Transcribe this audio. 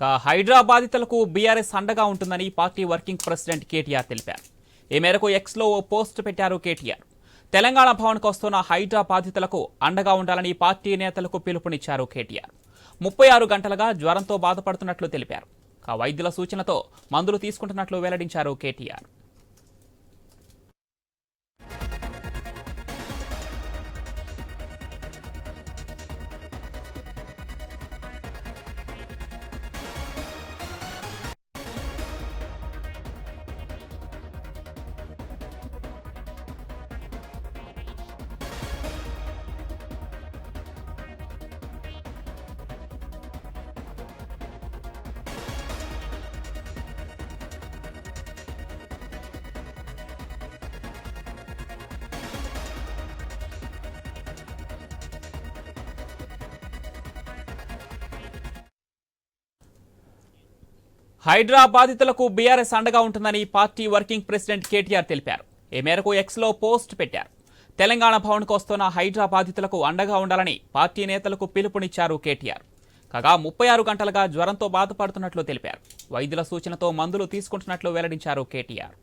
హైదరాబాదితలకు హైడ్రా బాధితులకు బీఆర్ఎస్ అండగా ఉంటుందని పార్టీ వర్కింగ్ ప్రెసిడెంట్ కేటీఆర్ తెలిపారు. ఈ మేరకు ఎక్స్లో ఓ పోస్ట్ పెట్టారు కేటీఆర్. తెలంగాణ భవన్కు వస్తున్న హైడ్రా బాధితులకు అండగా ఉండాలని పార్టీ నేతలకు పిలుపునిచ్చారు కేటీఆర్. ముప్పై ఆరు గంటలుగా జ్వరంతో బాధపడుతున్నట్లు తెలిపారు. వైద్యుల సూచనతో మందులు తీసుకుంటున్నట్లు వెల్లడించారు కేటీఆర్. హైడ్రా బాధితులకు బీఆర్ఎస్ అండగా ఉంటుందని పార్టీ వర్కింగ్ ప్రెసిడెంట్ కేటీఆర్ తెలిపారు. ఈ మేరకు ఎక్స్లో పోస్ట్ పెట్టారు. తెలంగాణ భవన్కు వస్తున్న హైడ్రా బాధితులకు అండగా ఉండాలని పార్టీ నేతలకు పిలుపునిచ్చారు కేటీఆర్. కాగా ముప్పై ఆరు గంటలుగా జ్వరంతో బాధపడుతున్నట్లు తెలిపారు. వైద్యుల సూచనతో మందులు తీసుకుంటున్నట్లు వెల్లడించారు కేటీఆర్.